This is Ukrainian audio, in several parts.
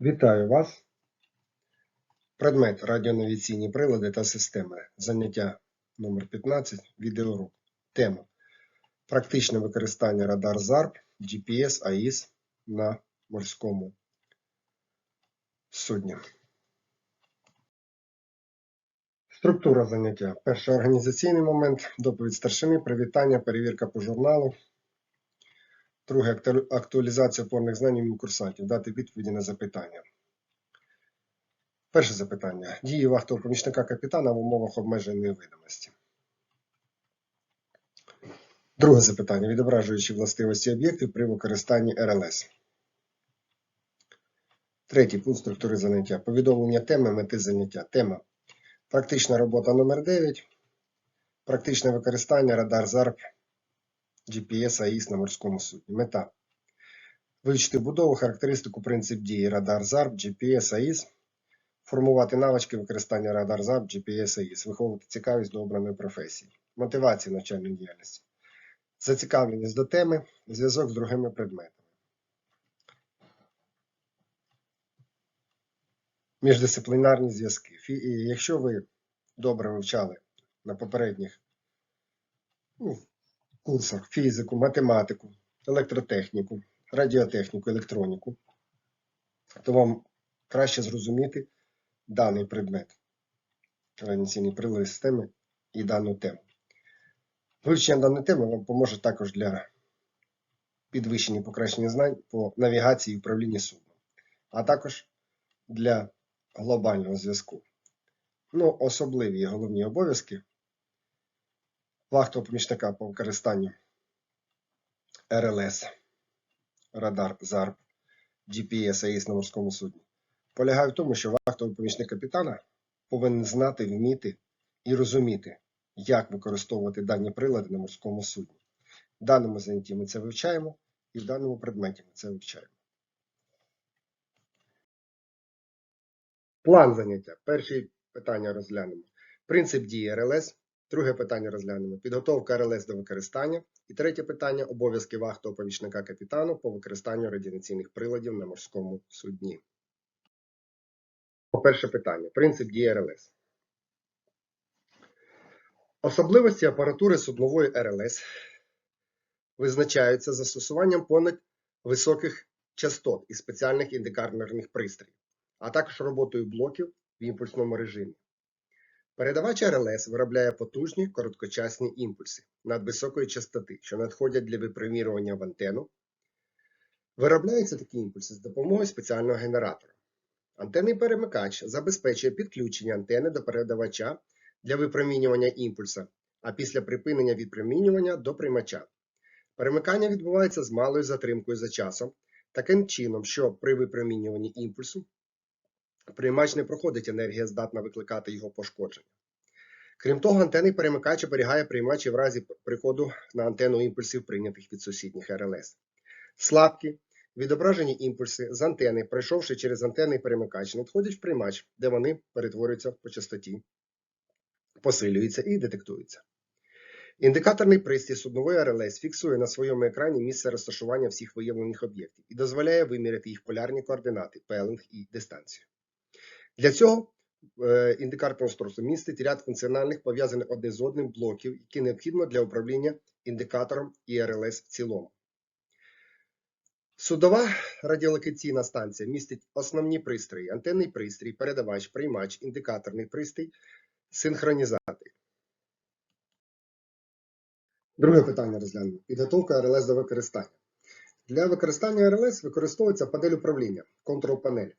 Вітаю вас! Предмет радіонавіційні прилади та системи. Заняття номер 15 відеоурок. Тема Практичне використання радар ЗАРП, GPS, АІС на морському судні. Структура заняття. Перший організаційний момент, доповідь старшини, привітання, перевірка по журналу. Друге актуалізація опорних знань у курсантів. Дати відповіді на запитання. Перше запитання. Дії вахтового помічника капітана в умовах обмеженої видимості. Друге запитання. Відображуючи властивості об'єктів при використанні РЛС. Третій пункт структури заняття. Повідомлення теми мети заняття. Тема. Практична робота номер 9. Практичне використання радар ЗАРП GPS АІС на морському судні. Мета. Вивчити будову, характеристику, принцип дії радар ЗАРП, GPS АІС, формувати навички використання радар ЗАРП, GPS АІС, виховувати цікавість до обраної професії, мотивація навчальної діяльності, зацікавленість до теми, зв'язок з другими предметами. Міждисциплінарні зв'язки. Якщо ви добре вивчали на попередніх ну, курсах фізику, математику, електротехніку, радіотехніку, електроніку, то вам краще зрозуміти даний предмет організаційні прилади системи і дану тему. Вивчення даної теми вам поможе також для підвищення покращення знань по навігації і управлінні судном, а також для глобального зв'язку. Ну, особливі головні обов'язки вахтового помічника по використанню РЛС, радар ЗАРП, GPS АІС на морському судні полягає в тому, що вахтовий помічник капітана повинен знати, вміти і розуміти, як використовувати дані прилади на морському судні. В даному занятті ми це вивчаємо, і в даному предметі ми це вивчаємо. План заняття. Перше питання розглянемо. Принцип дії РЛС. Друге питання розглянемо. Підготовка РЛС до використання. І третє питання обов'язки вахтового помічника капітану по використанню радіаційних приладів на морському судні. Перше питання. Принцип дії РЛС. Особливості апаратури суднової РЛС визначаються застосуванням понад високих частот і спеціальних індикаторних пристроїв, а також роботою блоків в імпульсному режимі. Передавач РЛС виробляє потужні короткочасні імпульси надвисокої частоти, що надходять для випромірювання в антенну. Виробляються такі імпульси з допомогою спеціального генератора. Антенний перемикач забезпечує підключення антени до передавача для випромінювання імпульса, а після припинення відпромінювання до приймача. Перемикання відбувається з малою затримкою за часом, таким чином, що при випромінюванні імпульсу приймач не проходить енергія, здатна викликати його пошкодження. Крім того, антенний перемикач оберігає приймач і в разі приходу на антенну імпульсів, прийнятих від сусідніх РЛС. Слабкі, відображені імпульси з антени, пройшовши через антенний перемикач, надходять в приймач, де вони перетворюються по частоті, посилюються і детектуються. Індикаторний пристрій суднової РЛС фіксує на своєму екрані місце розташування всіх виявлених об'єктів і дозволяє виміряти їх полярні координати, пелинг і дистанцію. Для цього е, індикаторне устройство містить ряд функціональних пов'язаних одне з одним блоків, які необхідно для управління індикатором і РЛС в цілому. Судова радіолокаційна станція містить основні пристрої: антенний пристрій, передавач, приймач, індикаторний пристрій, синхронізатор. Друге питання розглянемо. Підготовка РЛС до використання. Для використання РЛС використовується панель управління, контрол-панель.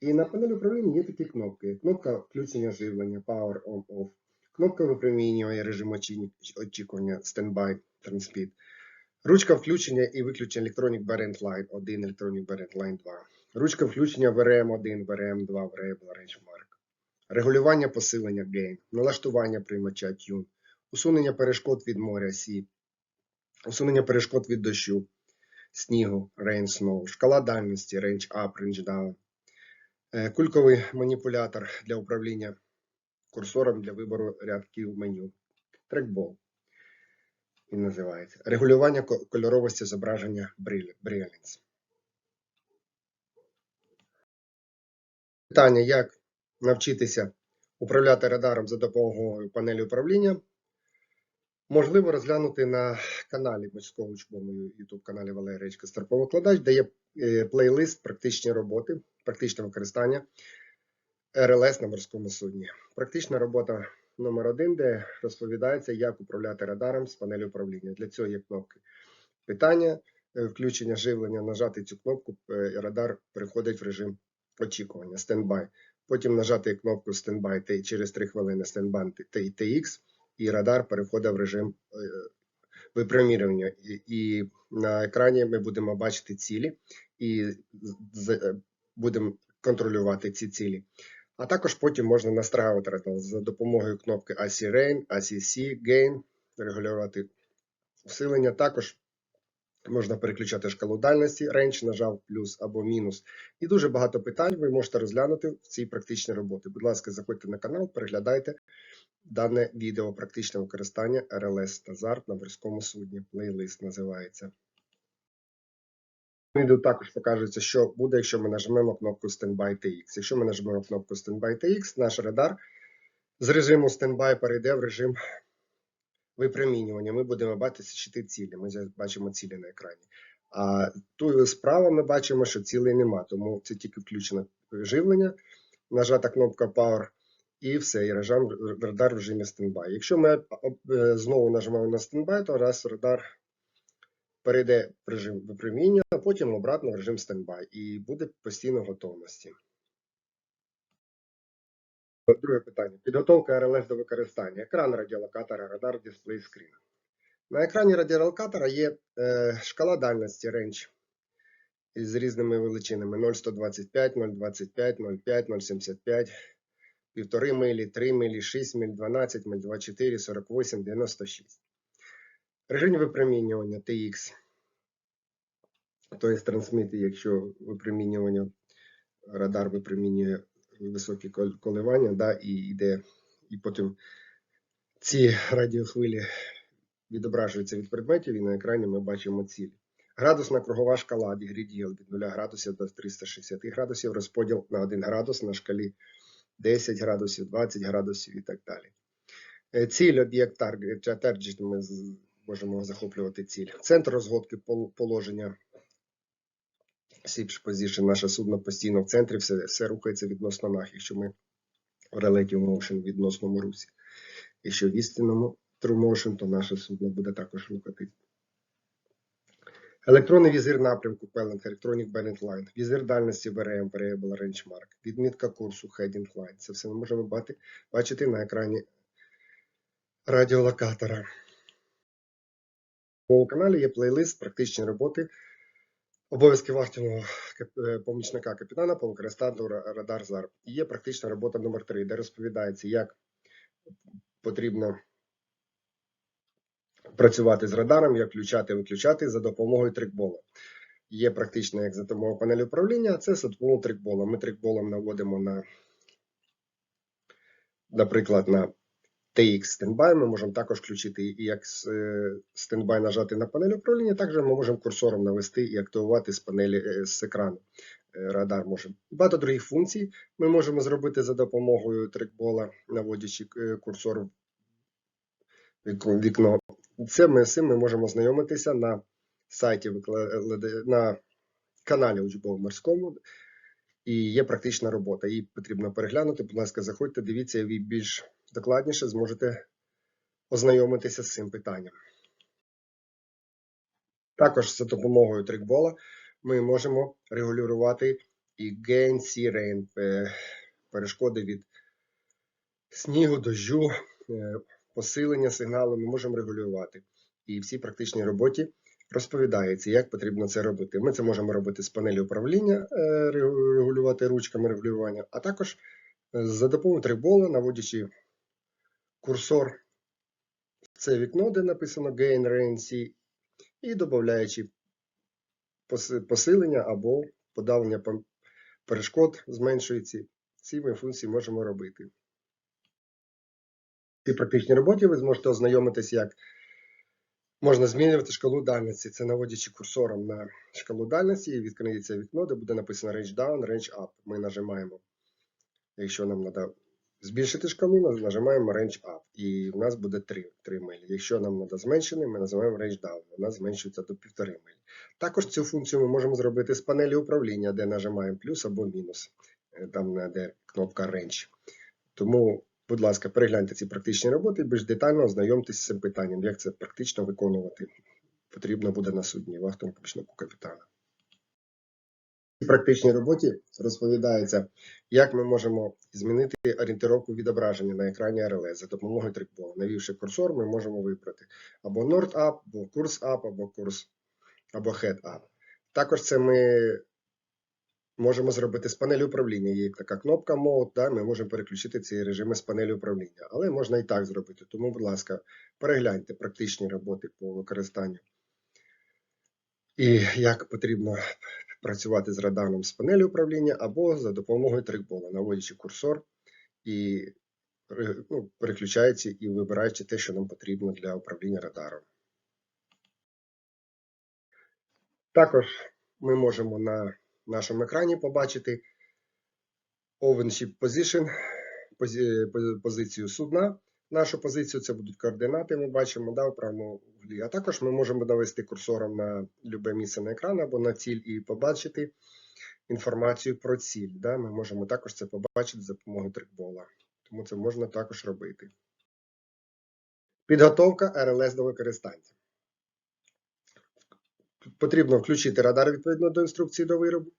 І на панелі управління є такі кнопки: кнопка включення живлення, Power On Off, кнопка випромінювання режиму очікування Standby Transmit, ручка включення і виключення Electronic Barrent Line 1, Electronic Barrent Line 2, ручка включення VRM1, VRM2, Variable Range Mark, регулювання посилення Gain, налаштування приймача Tune, усунення перешкод від моря Sea, усунення перешкод від дощу, снігу, Rain Snow, шкала дальності, Range Up, Range Down, Кульковий маніпулятор для управління курсором для вибору рядків меню. Трекбол. Він називається. Регулювання ко- кольоровості зображення Brilliance. Питання, як навчитися управляти радаром за допомогою панелі управління, можливо розглянути на каналі морського учбового YouTube каналі Валерія Речка Старповикладач, де є е, плейлист практичні роботи, практичне використання РЛС на морському судні. Практична робота номер один, де розповідається, як управляти радаром з панелі управління. Для цього є кнопки питання, е, включення живлення, нажати цю кнопку, е, і радар переходить в режим очікування, стендбай. Потім нажати кнопку стендбай через 3 хвилини стендбай TX, і радар переходить в режим е, випромірювання. І, на екрані ми будемо бачити цілі і е, будемо контролювати ці цілі. А також потім можна настраювати радар за допомогою кнопки AC Rain, ACC, Gain, регулювати усилення. Також можна переключати шкалу дальності, range, нажав плюс або мінус. І дуже багато питань ви можете розглянути в цій практичній роботі. Будь ласка, заходьте на канал, переглядайте дане відео практичне використання та ZARP на морському судні. Плейлист називається. Відео також покажеться, що буде, якщо ми нажмемо кнопку Standby TX. Якщо ми нажмемо кнопку Standby TX, наш радар з режиму Standby перейде в режим випромінювання. Ми будемо бачити цілі. Ми бачимо цілі на екрані. А тут справа ми бачимо, що цілей нема, тому це тільки включено живлення, нажата кнопка Power і все, і радар в режимі стендбай. Якщо ми е, знову нажмемо на стендбай, то раз радар перейде в режим випроміння, а потім обратно в режим стендбай і буде постійно готовності. Друге питання. Підготовка РЛС до використання. Екран радіолокатора, радар, дисплей скрін. На екрані радіолокатора є е, шкала дальності range з різними величинами 0,125, 0,25, 0,5, 0,75, 1,5 милі, 3 милі, 6 миль, 12 миль, 24, 48, 96. Режим випромінювання TX. Тобто трансміти, якщо випромінювання, радар випромінює високі коливання, да, і йде, і потім ці радіохвилі відображуються від предметів, і на екрані ми бачимо цілі. Градусна кругова шкала дігріділ від 0 градусів до 360 градусів, розподіл на 1 градус на шкалі 10 градусів, 20 градусів і так далі. Е, Ціль, об'єкт таргет, target, ми можемо захоплювати ціль. Центр розгодки положення Sipsh Position, наше судно постійно в центрі, все, все рухається відносно нас, якщо ми в Relative Motion в відносному русі. Якщо в істинному True Motion, то наше судно буде також рухатись. Електронний візир напрямку Pellant, Electronic Bennett Line, візир дальності VRM, Variable Range відмітка курсу Heading Line. Це все ми можемо бачити на екрані радіолокатора. У каналі є плейлист практичні роботи Обов'язки вахтівного е, помічника капітана по використанню радар ЗАРП. І є практична робота номер 3 де розповідається, як потрібно працювати з радаром, як включати виключати за допомогою трикбола. Є практично як за допомогою панелі управління, а це за допомогою трикбола. Ми трикболом наводимо на, наприклад, на TX стендбай. Ми можемо також включити і як е, стендбай нажати на панель управління, також ми можемо курсором навести і активувати з панелі е, з екрану. Е, Радар може. Багато других функцій ми можемо зробити за допомогою трекбола, наводячи курсор вікно. Це ми з цим ми можемо знайомитися на сайті на каналі учбово морському. І є практична робота. Її потрібно переглянути. Будь ласка, заходьте, дивіться, і ви більш докладніше зможете ознайомитися з цим питанням. Також за допомогою трикбола ми можемо регулювати і sea е, перешкоди від снігу, е, посилення сигналу ми можемо регулювати. І в цій практичній роботі розповідається, як потрібно це робити. Ми це можемо робити з панелі управління, е, регулювати ручками регулювання, а також е, за допомогою трикбола, наводячи курсор в це вікно, де написано Gain Sea, і додаючи посилення або подавлення перешкод зменшується. Ці ми функції можемо робити. Цій практичній роботі ви зможете ознайомитися, як можна змінювати шкалу дальності. Це наводячи курсором на шкалу дальності, і відкриється вікно, де буде написано Range Down, Range Up. Ми нажимаємо Якщо нам треба збільшити шкалу, нажимаємо Range Up, і в нас буде 3, 3 милі. Якщо нам треба зменшений, ми називаємо Range Down, нас зменшується до 1,5 милі. Також цю функцію ми можемо зробити з панелі управління, де нажимаємо плюс або мінус, е, там де кнопка Range. Тому, будь ласка, перегляньте ці практичні роботи і більш детально ознайомтесь з цим питанням, як це практично виконувати потрібно буде на судні вахтом помічнику капітана. В практичній роботі розповідається, як ми можемо змінити орієнтировку відображення на екрані RLS за допомогою трикболу. Навівши курсор, ми можемо вибрати або Nord Up, або курс Up, або курс або Head Up. Також це ми можемо зробити з панелі управління. Є така кнопка Mode, да, ми можемо переключити ці режими з панелі управління. Але можна і так зробити. Тому, будь ласка, перегляньте практичні роботи по використанню. І як потрібно працювати з радаром з панелі управління або за допомогою трикбола, наводячи курсор і ну, переключаючи і вибираючи те, що нам потрібно для управління радаром. Також ми можемо на нашому екрані побачити OpenShip Position, позицію судна. Нашу позицію це будуть координати, ми бачимо да, в правому углі. А також ми можемо навести курсором на любе місце на екран або на ціль і побачити інформацію про ціль. Да? Ми можемо також це побачити за допомогою трикбола. Тому це можна також робити. Підготовка РЛС до використання. Потрібно включити радар відповідно до інструкції до виробу.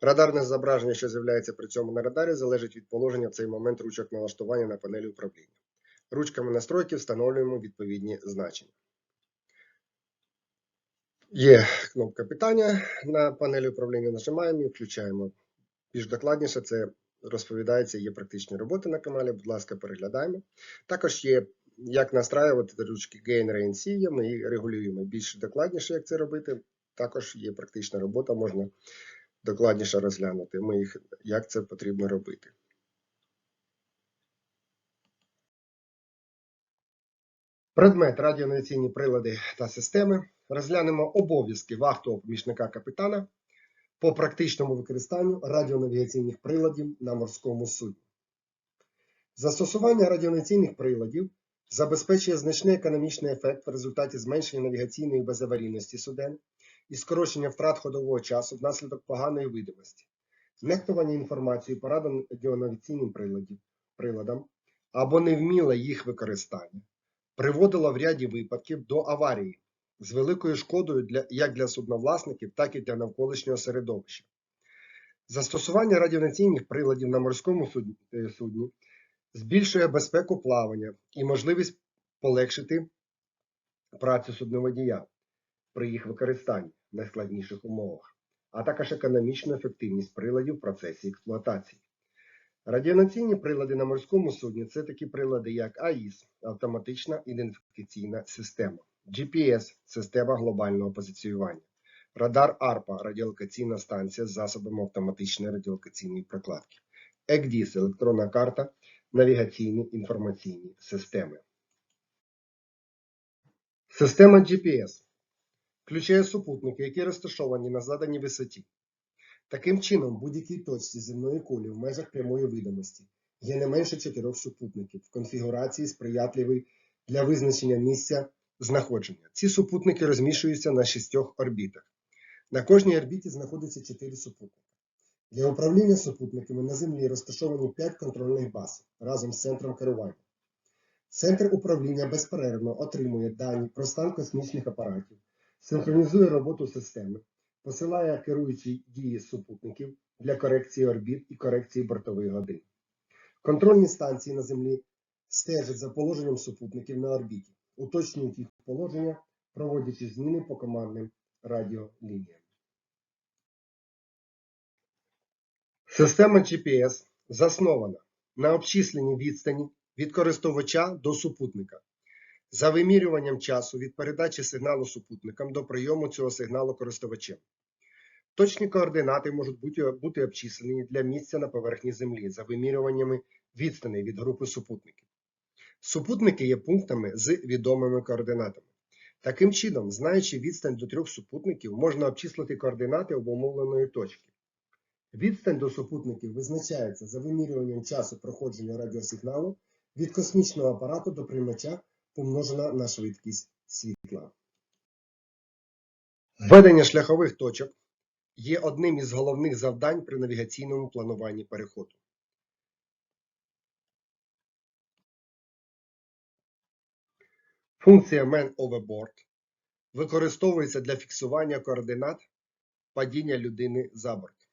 Радарне зображення, що з'являється при цьому на радарі, залежить від положення в цей момент ручок налаштування на панелі управління. Ручками настройки встановлюємо відповідні значення. Є кнопка питання на панелі управління. Нажимаємо і включаємо. Більш докладніше це розповідається, є практичні роботи на каналі. Будь ласка, переглядаємо. Також є як настраювати ручки Gain Rain C, є, ми регулюємо більш докладніше, як це робити. Також є практична робота, можна докладніше розглянути, ми їх, як це потрібно робити. Предмет радіонавігаційні прилади та системи. Розглянемо обов'язки вахтового помічника капітана по практичному використанню радіонавігаційних приладів на морському судні. Застосування радіонавігаційних приладів забезпечує значний економічний ефект в результаті зменшення навігаційної безаварійності суден і скорочення втрат ходового часу внаслідок поганої видимості, нехтування інформацією по радіонавігаційним приладів- приладам або невміле їх використання приводило в ряді випадків до аварії з великою шкодою для, як для судновласників, так і для навколишнього середовища. Застосування радіонаційних приладів на морському судні, е, збільшує безпеку плавання і можливість полегшити працю судноводія при їх використанні найскладніших умовах, а також економічну ефективність приладів в процесі експлуатації. Радіонаційні прилади на морському судні це такі прилади, як АІС автоматична ідентифікаційна система, GPS система глобального позиціювання, радар ARPA радіолокаційна станція з засобами автоматичної радіолокаційної прокладки, ЕКДІС електронна карта, навігаційні інформаційні системи. Система GPS включає супутники, які розташовані на заданій висоті. Таким чином, будь-якій точці земної кулі в межах прямої видимості є не менше чотирьох супутників в конфігурації сприятливій для визначення місця знаходження. Ці супутники розміщуються на шістьох орбітах. На кожній орбіті знаходиться чотири супутники. Для управління супутниками на Землі розташовані 5 контрольних баз разом з центром керування. Центр управління безперервно отримує дані про стан космічних апаратів, синхронізує роботу системи, посилає керуючі дії супутників для корекції орбіт і корекції бортових годин. Контрольні станції на Землі стежать за положенням супутників на орбіті, уточнюють їх положення, проводячи зміни по командним радіолініям. Система GPS заснована на обчисленні відстані від користувача до супутника за вимірюванням часу від передачі сигналу супутникам до прийому цього сигналу користувачем. Точні координати можуть бути, бути обчислені для місця на поверхні Землі за вимірюваннями відстаней від групи супутників. Супутники є пунктами з відомими координатами. Таким чином, знаючи відстань до трьох супутників, можна обчислити координати обумовленої точки. Відстань до супутників визначається за вимірюванням часу проходження радіосигналу від космічного апарату до приймача помножена на швидкість світла. Введення шляхових точок є одним із головних завдань при навігаційному плануванні переходу. Функція Man Overboard використовується для фіксування координат падіння людини за борт.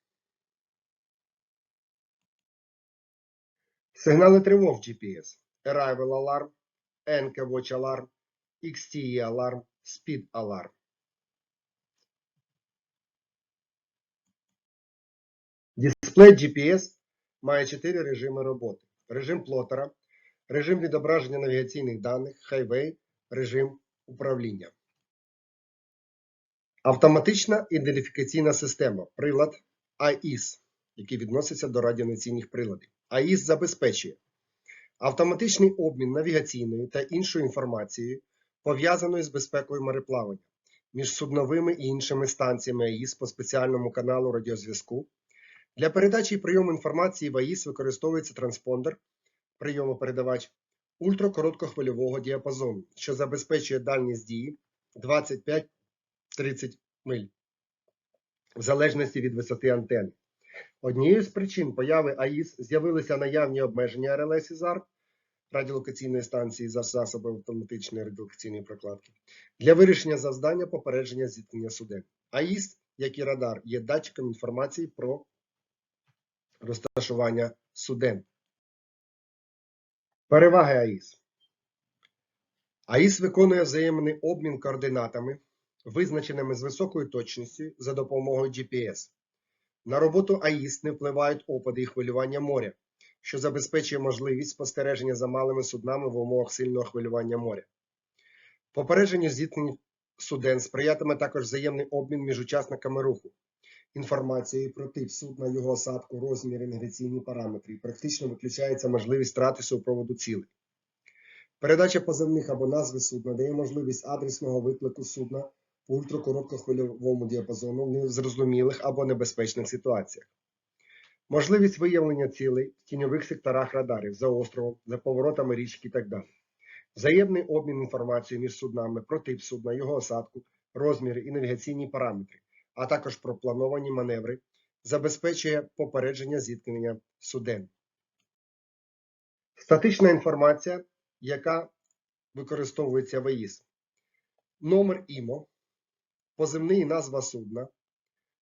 Сигнали тривог GPS, Arrival Alarm, NK Watch Alarm, XTE Alarm, Speed Alarm. Дисплей GPS має чотири режими роботи: режим плотера, режим відображення навігаційних даних, Highway, режим управління. Автоматична ідентифікаційна система, прилад AIS, який відноситься до радіонаційних приладів. AIS забезпечує автоматичний обмін навігаційною та іншою інформацією, пов'язаною з безпекою мореплавання між судновими і іншими станціями АІС по спеціальному каналу радіозв'язку. Для передачі і прийому інформації в АІС використовується транспондер, прийомопередавач ультракороткохвильового діапазону, що забезпечує дальність дії 25-30 миль в залежності від висоти антени. Однією з причин появи АІС з'явилися наявні обмеження РЛС і ЗАРП радіолокаційної станції за засобами автоматичної радіолокаційної прокладки для вирішення завдання попередження зіткнення суден. АІС, як і радар, є датчиком інформації про розташування суден. Переваги АІС. АІС виконує взаємний обмін координатами, визначеними з високою точністю за допомогою GPS. На роботу АІС не впливають опади і хвилювання моря, що забезпечує можливість спостереження за малими суднами в умовах сильного хвилювання моря. Попередженню зіткнень суден сприятиме також взаємний обмін між учасниками руху, інформацією про тип судна, його осадку, розміри, навігаційні параметри і практично виключається можливість втрати супроводу цілей. Передача позивних або назви судна дає можливість адресного виклику судна ультракороткохвильовому діапазону в незрозумілих або небезпечних ситуаціях. Можливість виявлення цілей в тіньових секторах радарів за островом, за поворотами річки і так далі. Взаємний обмін інформацією між суднами про тип судна, його осадку, розміри і навігаційні параметри, а також про плановані маневри, забезпечує попередження зіткнення суден. Статична інформація, яка використовується в АІС. Номер ІМО, позивний і назва судна,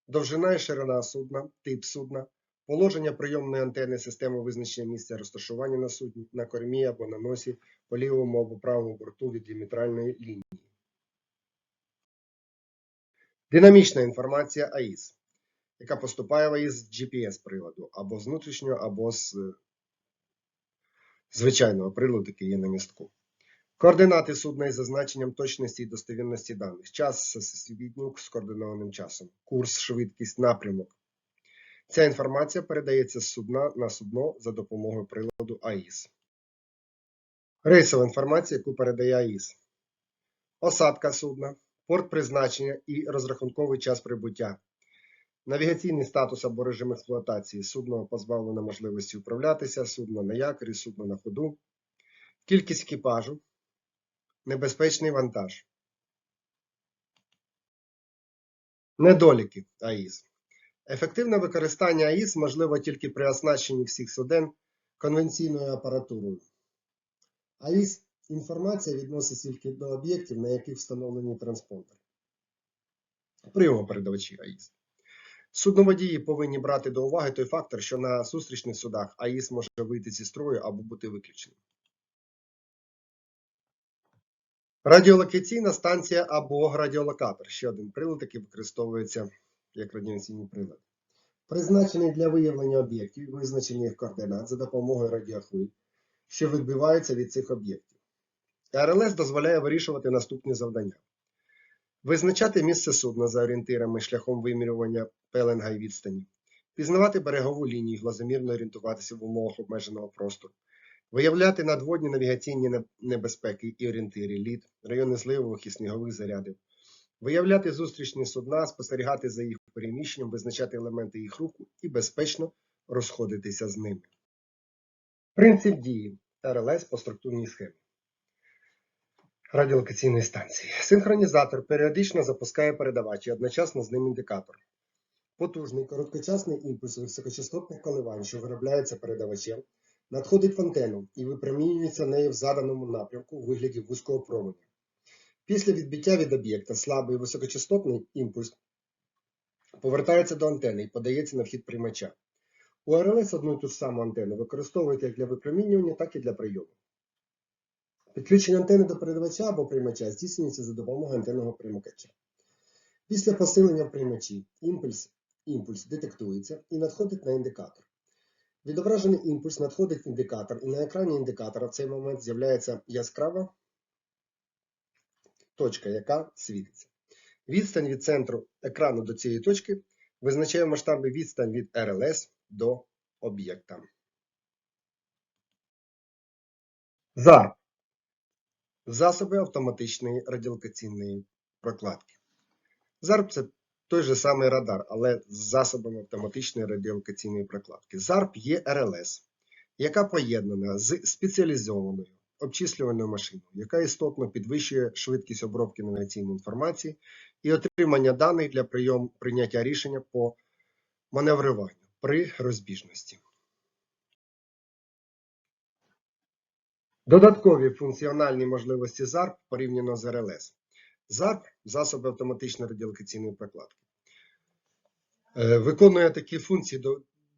довжина і ширина судна, тип судна, положення прийомної антени системи визначення місця розташування на судні, на кормі або на носі, по лівому або правому борту від діаметральної лінії. Динамічна інформація АІС, яка поступає в АІС з GPS-приладу, або з внутрішнього, або з звичайного приладу, який є на містку. Координати судна із зазначенням точності і достовірності даних. Час всесвітньо з координованим часом. Курс, швидкість, напрямок. Ця інформація передається з судна на судно за допомогою приладу АІС. Рейсова інформація, яку передає АІС. Осадка судна, порт призначення і розрахунковий час прибуття. Навігаційний статус або режим експлуатації. Судно позбавлено можливості управлятися, судно на якорі, судно на ходу. Кількість екіпажу. Небезпечний вантаж. Недоліки АІС. Ефективне використання АІС можливо тільки при оснащенні всіх суден конвенційною апаратурою. АІС інформація відноситься тільки до об'єктів, на яких встановлені транспондери. Прийомопередавачі АІС. Судноводії повинні брати до уваги той фактор, що на зустрічних судах АІС може вийти зі строю або бути виключеним. Радіолокаційна станція або радіолокатор ще один прилад, який використовується як радіаційний прилад. Призначений для виявлення об'єктів, визначення їх координат за допомогою радіохвиль, що відбиваються від цих об'єктів. РЛС дозволяє вирішувати наступні завдання: визначати місце судна за орієнтирами шляхом вимірювання пеленга і відстані, пізнавати берегову лінію, глазомірно орієнтуватися в умовах обмеженого простору, виявляти надводні навігаційні небезпеки і орієнтири, лід, райони зливових і снігових зарядів, виявляти зустрічні судна, спостерігати за їх переміщенням, визначати елементи їх руху і безпечно розходитися з ними. Принцип дії РЛС по структурній схемі радіолокаційної станції. Синхронізатор періодично запускає передавач і одночасно з ним індикатор. Потужний короткочасний імпульс високочастотних коливань, що виробляється передавачем, надходить в антенну і випромінюється нею в заданому напрямку у вигляді вузького променя. Після відбиття від об'єкта слабий високочастотний імпульс повертається до антени і подається на вхід приймача. У РЛС одну і ту ж саму антенну використовують як для випромінювання, так і для прийому. Підключення антени до передавача або приймача здійснюється за допомогою антенного примикача. Після посилення в приймачі імпульс, імпульс детектується і надходить на індикатор. Відображений імпульс надходить в індикатор, і на екрані індикатора в цей момент з'являється яскрава точка, яка світиться. Відстань від центру екрану до цієї точки визначає в масштабі відстань від РЛС до об'єкта. ЗАРП засоби автоматичної радіолокаційної прокладки. ЗАРП це той же самий радар, але з засобами автоматичної радіолокаційної прокладки. ЗАРП є РЛС, яка поєднана з спеціалізованою обчислювальною машиною, яка істотно підвищує швидкість обробки навігаційної інформації і отримання даних для прийом, прийняття рішення по маневруванню при розбіжності. Додаткові функціональні можливості ЗАРП порівняно з РЛС. ЗАРП засоби автоматичної радіолокаційної прокладки. Е, Виконує такі функції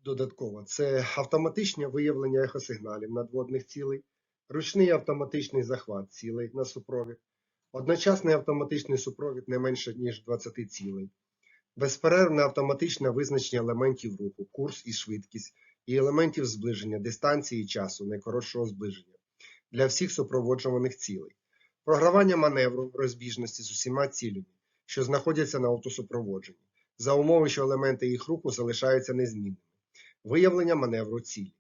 додатково: це автоматичне виявлення ехосигналів надводних цілей, ручний автоматичний захват цілей на супровід, одночасний автоматичний супровід не менше ніж 20 цілей, безперервне автоматичне визначення елементів руху, курс і швидкість, і елементів зближення, дистанції і часу найкоротшого зближення для всіх супроводжуваних цілей, програвання маневру розбіжності з усіма цілями, що знаходяться на автосупроводженні, за умови, що елементи їх руху залишаються незмінними, виявлення маневру цілі,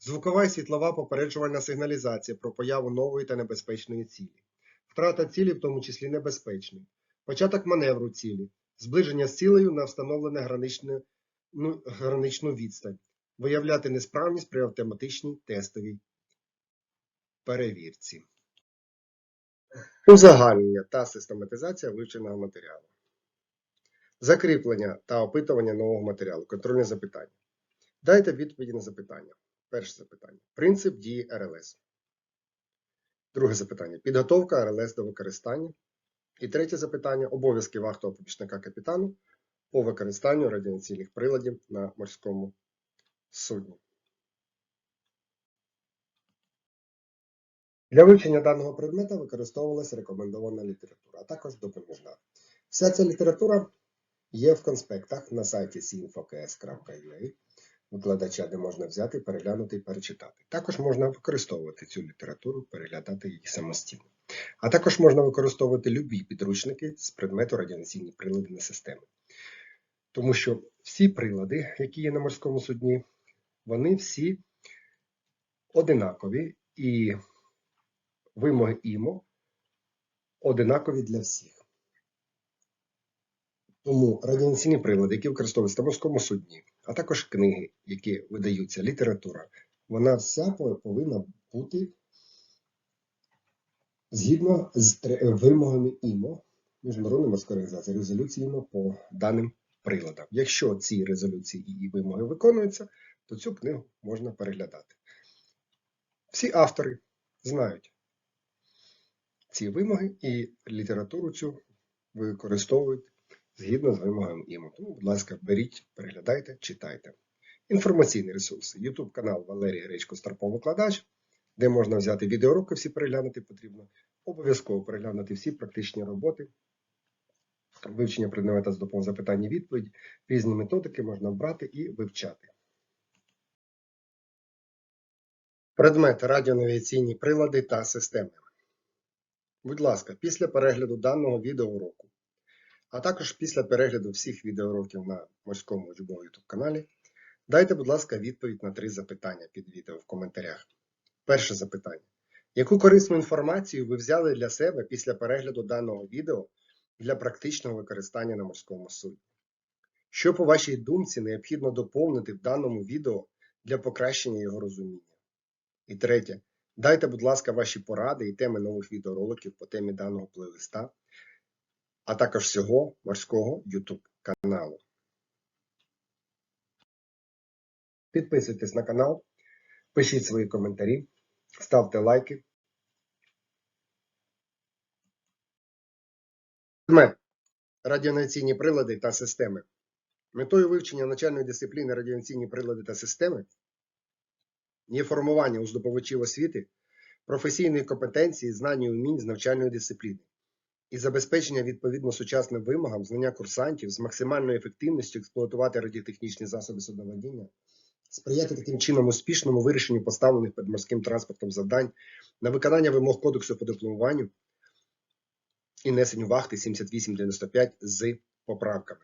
звукова і світлова попереджувальна сигналізація про появу нової та небезпечної цілі, втрата цілі, в тому числі небезпечної, початок маневру цілі, зближення з цілею на встановлене граничне, ну, граничну відстань, виявляти несправність при автоматичній тестовій перевірці. Узагальнення та систематизація вивченого матеріалу. Закріплення та опитування нового матеріалу. Контрольне запитання. Дайте відповіді на запитання. Перше запитання. Принцип дії РЛС. Друге запитання. Підготовка РЛС до використання. І третє запитання. Обов'язки вахтового помічника капітану по використанню радіаційних приладів на морському судні. Для вивчення даного предмета використовувалася рекомендована література, а також допоміжна. Вся ця література є в конспектах на сайті sinfoks.ua викладача, де можна взяти, переглянути і перечитати. Також можна використовувати цю літературу, переглядати її самостійно. А також можна використовувати любі підручники з предмету радіаційні прилади на системи. Тому що всі прилади, які є на морському судні, вони всі одинакові і вимоги ІМО одинакові для всіх. Тому радіаційні прилади, які використовуються на морському судні, а також книги, які видаються, література, вона вся повинна бути згідно з вимогами ІМО, Міжнародної морської організації, резолюції ІМО по даним приладам. Якщо ці резолюції і вимоги виконуються, то цю книгу можна переглядати. Всі автори знають вимоги і літературу цю використовують згідно з вимогами ІМО. Тому, будь ласка, беріть, переглядайте, читайте. Інформаційні ресурси. YouTube канал Валерій Гречко Старпов викладач, де можна взяти відеоуроки, всі переглянути потрібно. Обов'язково переглянути всі практичні роботи, вивчення предмета з допомогою запитань і відповідь. Різні методики можна брати і вивчати. Предмети радіонавігаційні прилади та системи. Будь ласка, після перегляду даного відеоуроку, а також після перегляду всіх відеоуроків на морському учбовому YouTube каналі, дайте, будь ласка, відповідь на три запитання під відео в коментарях. Перше запитання. Яку корисну інформацію ви взяли для себе після перегляду даного відео для практичного використання на морському судні? Що, по вашій думці, необхідно доповнити в даному відео для покращення його розуміння? І третє. Дайте, будь ласка, ваші поради і теми нових відеороликів по темі даного плейлиста, а також всього морського YouTube каналу. Підписуйтесь на канал, пишіть свої коментарі, ставте лайки. Радіонаційні прилади та системи. Метою вивчення навчальної дисципліни радіонаційні прилади та системи є формування у здобувачів освіти професійної компетенції, знань і умінь з навчальної дисципліни і забезпечення відповідно сучасним вимогам знання курсантів з максимальною ефективністю експлуатувати радіотехнічні засоби судноводіння, сприяти таким чином успішному вирішенню поставлених перед морським транспортом завдань на виконання вимог Кодексу по дипломуванню і несенню вахти 7895 з поправками.